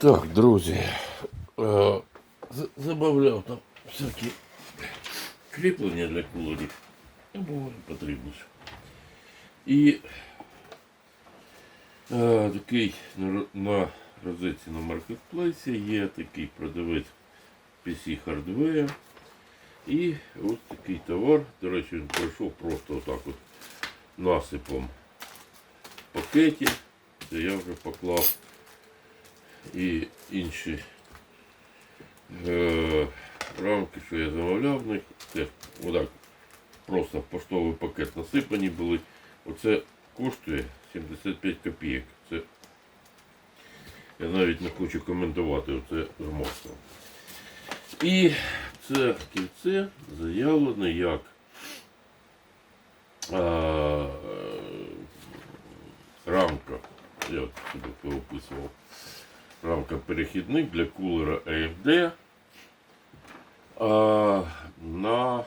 Так, друзі, е, забавляв там всякі кріплення для кулерів. Буває потрібніше. І е, такий на, на розетці на маркетплейсі є такий продавець PC Hardware. І ось такий товар. До речі, він пройшов просто отак от насипом в пакеті. Це я вже поклав і інші е, рамки, що я замовляв в них, теж отак просто в поштовий пакет насипані були. Оце коштує 75 копійок. Це я навіть не хочу коментувати оце з. І це кільце заявлено як а, рамка. Я от собі поописував. Рамка перехідник для кулера AFD а, на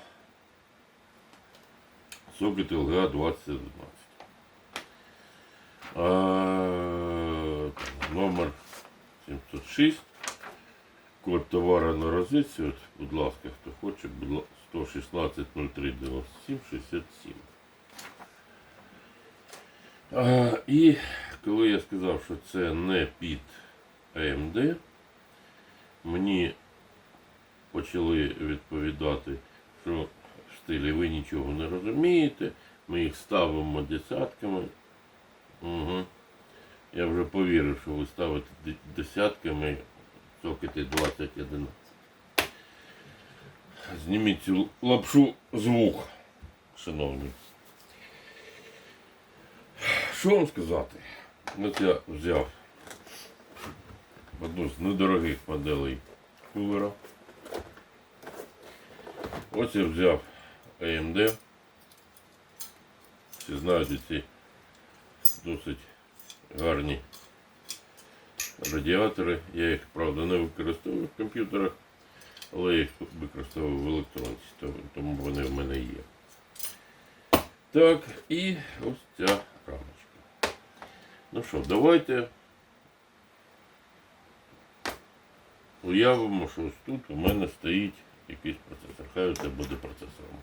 сокет LGA 2011. А, номер 706. Код товара на розетці, от, будь ласка, хто хоче, будь ласка, 116 03 97 67. А, і коли я сказав, що це не під AMD, мені почали відповідати, що в ви нічого не розумієте, ми їх ставимо десятками. Угу. Я вже повірив, що ви ставите де- десятками сокети 2011. Зніміть цю лапшу звук, шановні. Що вам сказати? От я взяв одну з недорогих моделей кулера. Ось я взяв AMD. Всі знають ці досить гарні радіатори. Я їх, правда, не використовую в комп'ютерах, але я їх використовую в електроніці, тому вони в мене є. Так, і ось ця рамочка. Ну що, давайте уявимо, що ось тут у мене стоїть якийсь процесор. Хай це буде процесором.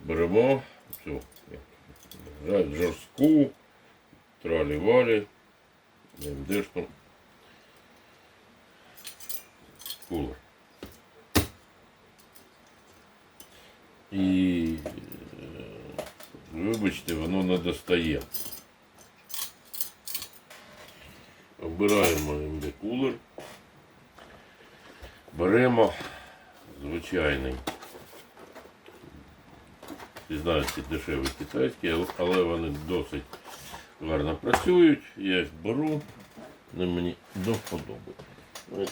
Беремо цю жорстку тралі-валі, МДшну кулер. І е, вибачте, воно не достає. Обираємо МД кулер. Беремо звичайний. Ці дешеві китайські, але- вони досить гарно працюють. Я їх беру, вони мені до вподоби. Ну,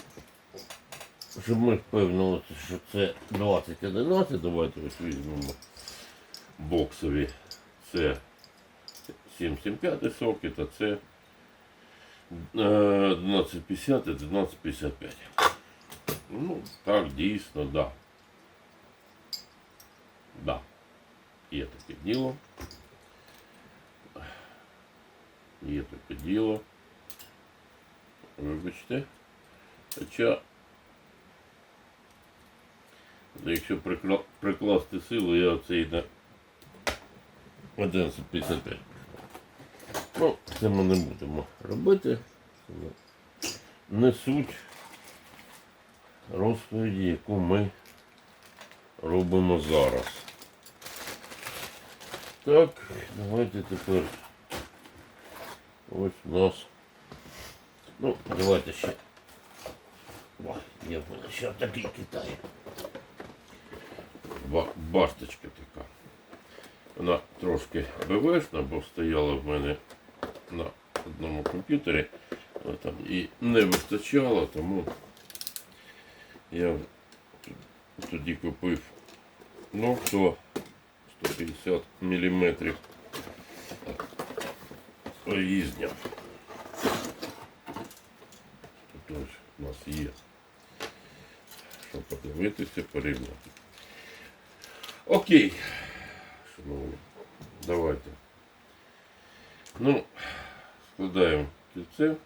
Щоб ми впевнилися, що це 2011, давайте ось візьмемо боксові. Це 775 сокет, а це 1250 і 1255. Ну, так, дійсно, да. Да. Є таке діло. Є таке діло. Вибачте. Хоча, якщо прикла- прикласти силу, я оцей на 1155. Ну, це ми не будемо робити. Не суть розповіді, яку ми робимо зараз. Так, давайте тепер. Ось у нас. Ну, давайте ще. О, в мене ще такий Китай. Ба- Башточка така. Вона трошки БВшна, бо стояла в мене на одному комп'ютері. Там і не вистачало, тому я тоді купив хто 150 мм різня. Тут у нас є. Щоб подивитися, порівняти. Окей. Шановні, давайте. Ну, складаємо кільце.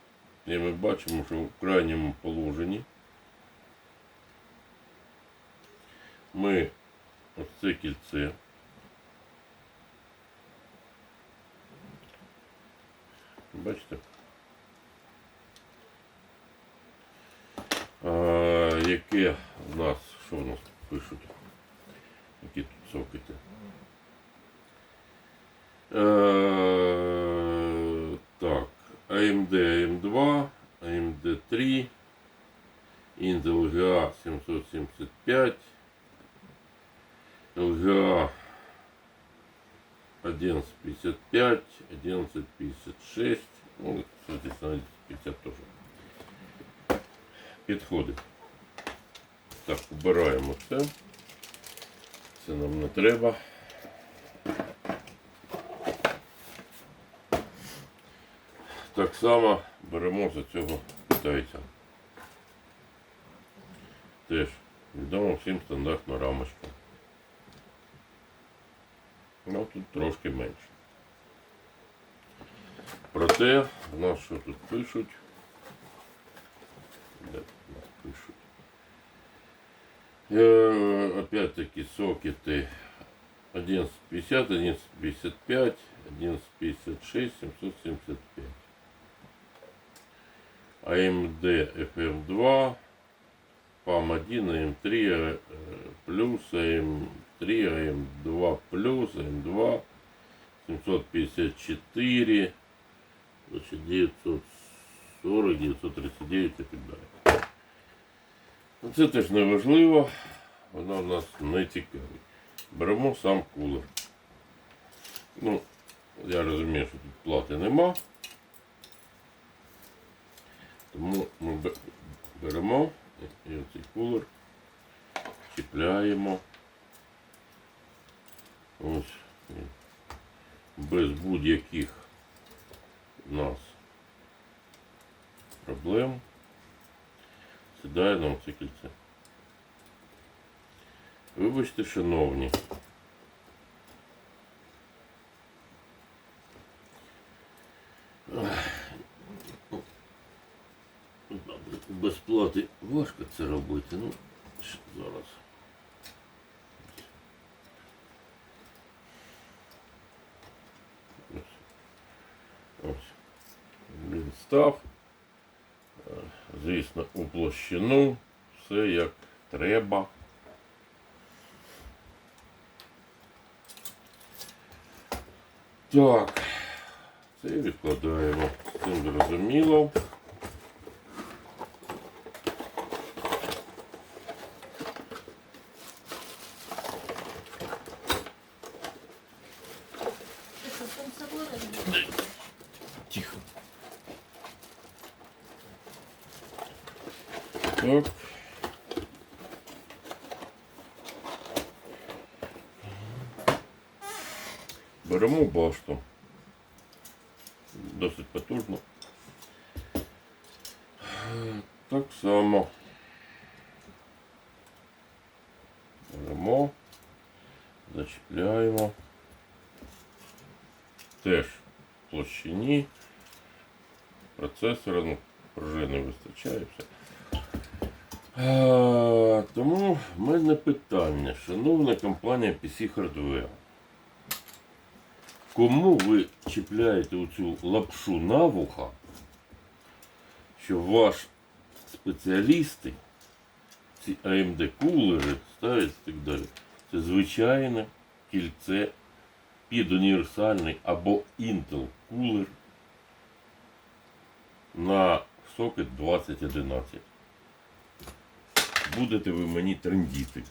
І ми бачимо, що в крайньому положенні ми ось це кільце Бачите? А, яке в нас, що в нас пишуть? Які тут сокети? Е, так, AMD AM2, AMD 3, Intel LGA 775, LGA 11.55, 11.56, ну, соответственно, 50 тоже. Підходить. Так, убираємо це. Це нам не треба. Так само беремо за цього китайця. Теж відомо всім стандартна рамочка. Ну тут трошки менше. Проте в нас що тут пишуть? Де нас пишуть? Е, опять-таки сокети 1150, 1155, 1156, 775. AMD FM2, PAM1, AM3, э, плюс, AM3, AM2 плюс, AM2, 754, значит, 940, 939 і так далі. Ну, Це теж не важливо, воно в нас не цікавить. Беремо сам кулер. Ну, я розумію, що тут плати нема. Тому ми беремо і оцей кулер, чіпляємо. Ось без будь-яких у нас проблем. Сідає нам це кільце. Вибачте, шановні. Без плати важко це робити, ну зараз. Ось. Він став. Е, Звісно, у площину. Все як треба. Так. Це відкладаємо. Цим зрозуміло. Так. Беремо башту. Досить потужно. Так само. Беремо. Зачіпляємо. Теж в площині. Процесора, ну, пружини вистачає все. А, тому в мене питання, шановна компанія PC Hardware. Кому ви чіпляєте оцю лапшу на вуха, що ваш спеціалісти, ці AMD кулери ставлять і так далі. Це звичайне кільце під універсальний або Intel кулер на сокет 2011. Будете ви мені трендіти.